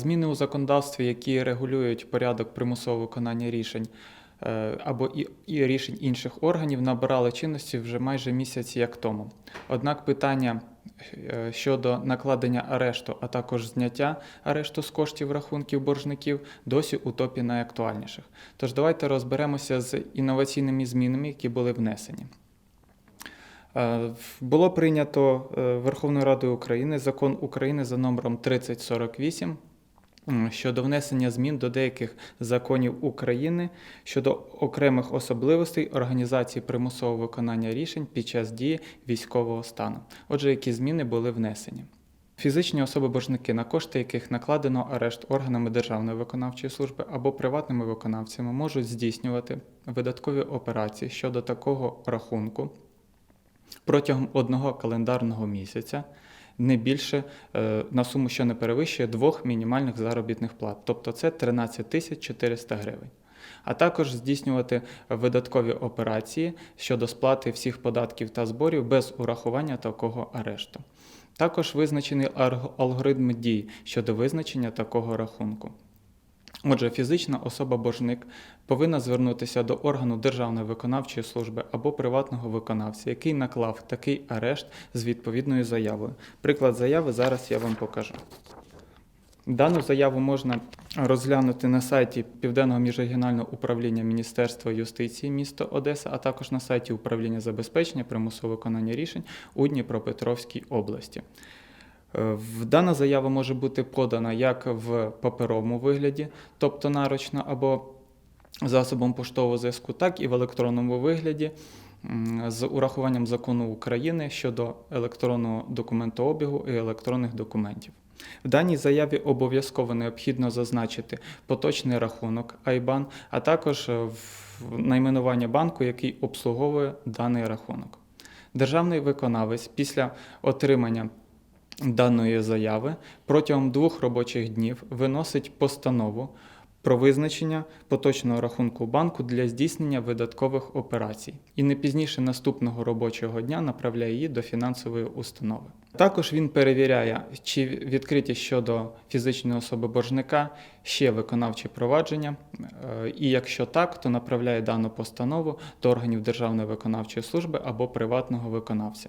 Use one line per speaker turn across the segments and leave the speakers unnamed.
Зміни у законодавстві, які регулюють порядок примусового виконання рішень е, або і, і рішень інших органів, набирали чинності вже майже місяць як тому. Однак питання е, щодо накладення арешту, а також зняття арешту з коштів рахунків боржників досі у топі найактуальніших. Тож давайте розберемося з інноваційними змінами, які були внесені. Е, Було прийнято Верховною Радою України закон України за номером 3048 м, щодо внесення змін до деяких законів України щодо окремих особливостей організації примусового виконання рішень під час дії військового стану. Отже, які зміни були внесені. Фізичні особи-боржники, на кошти яких накладено арешт органами Державної виконавчої служби або приватними виконавцями, можуть здійснювати видаткові операції щодо такого рахунку протягом одного календарного місяця не більше е, на суму, що не перевищує двох мінімальних заробітних плат, тобто це 13 тисяч 400 гривень. А також здійснювати видаткові операції щодо сплати всіх податків та зборів без урахування такого арешту. Також визначений алгоритм дій щодо визначення такого рахунку. Отже, фізична особа-боржник повинна звернутися до органу Державної виконавчої служби або приватного виконавця, який наклав такий арешт з відповідною заявою. Приклад заяви зараз я вам покажу. Дану заяву можна розглянути на сайті Південного міжрегіонального управління Міністерства юстиції місто Одеса, а також на сайті управління забезпечення примусового виконання рішень у Дніпропетровській області. Е, Дана заява може бути подана як в паперовому вигляді, тобто нарочно або засобом поштового зв'язку, так і в електронному вигляді з урахуванням закону України щодо електронного документообігу і електронних документів. В даній заяві обов'язково необхідно зазначити поточний рахунок IBAN, а також е, найменування банку, який обслуговує даний рахунок. Державний виконавець після отримання даної заяви протягом двох робочих днів виносить постанову про визначення поточного рахунку банку для здійснення видаткових операцій і не пізніше наступного робочого дня направляє її до фінансової установи. Також він перевіряє, чи відкриті щодо фізичної особи боржника ще виконавчі провадження, е, і якщо так, то направляє дану постанову до органів Державної виконавчої служби або приватного виконавця.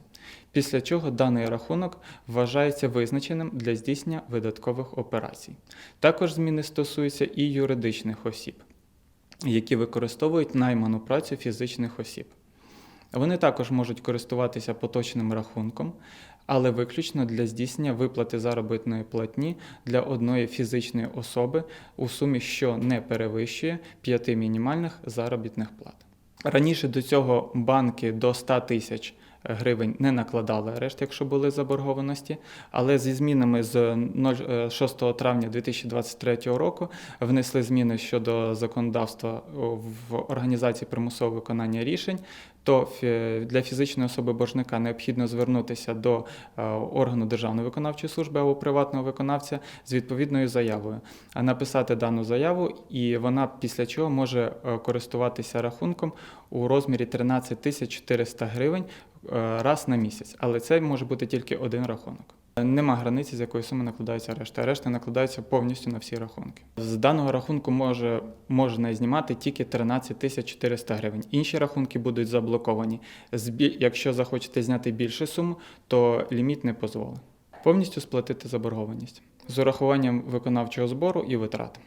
Після чого даний рахунок вважається визначеним для здійснення видаткових операцій. Також зміни стосуються і юридичних осіб, які використовують найману працю фізичних осіб. Вони також можуть користуватися поточним рахунком, але виключно для здійснення виплати заробітної платні для одної фізичної особи у сумі, що не перевищує 5 мінімальних заробітних плат. Раніше до цього банки до 100 тисяч гривень не накладали арешт, якщо були заборгованості, але зі змінами з 0 е, 6 травня 2023 року внесли зміни щодо законодавства в організації примусового виконання рішень, то для фізичної особи боржника необхідно звернутися до е, органу Державної виконавчої служби або приватного виконавця з відповідною заявою, а написати дану заяву, і вона після чого може е, користуватися рахунком у розмірі 13 тисяч 400 гривень раз на місяць, але це може бути тільки один рахунок. Нема границі, з якої суми накладаються арешти. Арешти накладаються повністю на всі рахунки. З даного рахунку може, можна знімати тільки 13 тисяч 400 гривень. Інші рахунки будуть заблоковані. Якщо захочете зняти більше суму, то ліміт не дозволить. Повністю сплатити заборгованість з урахуванням виконавчого збору і витрат.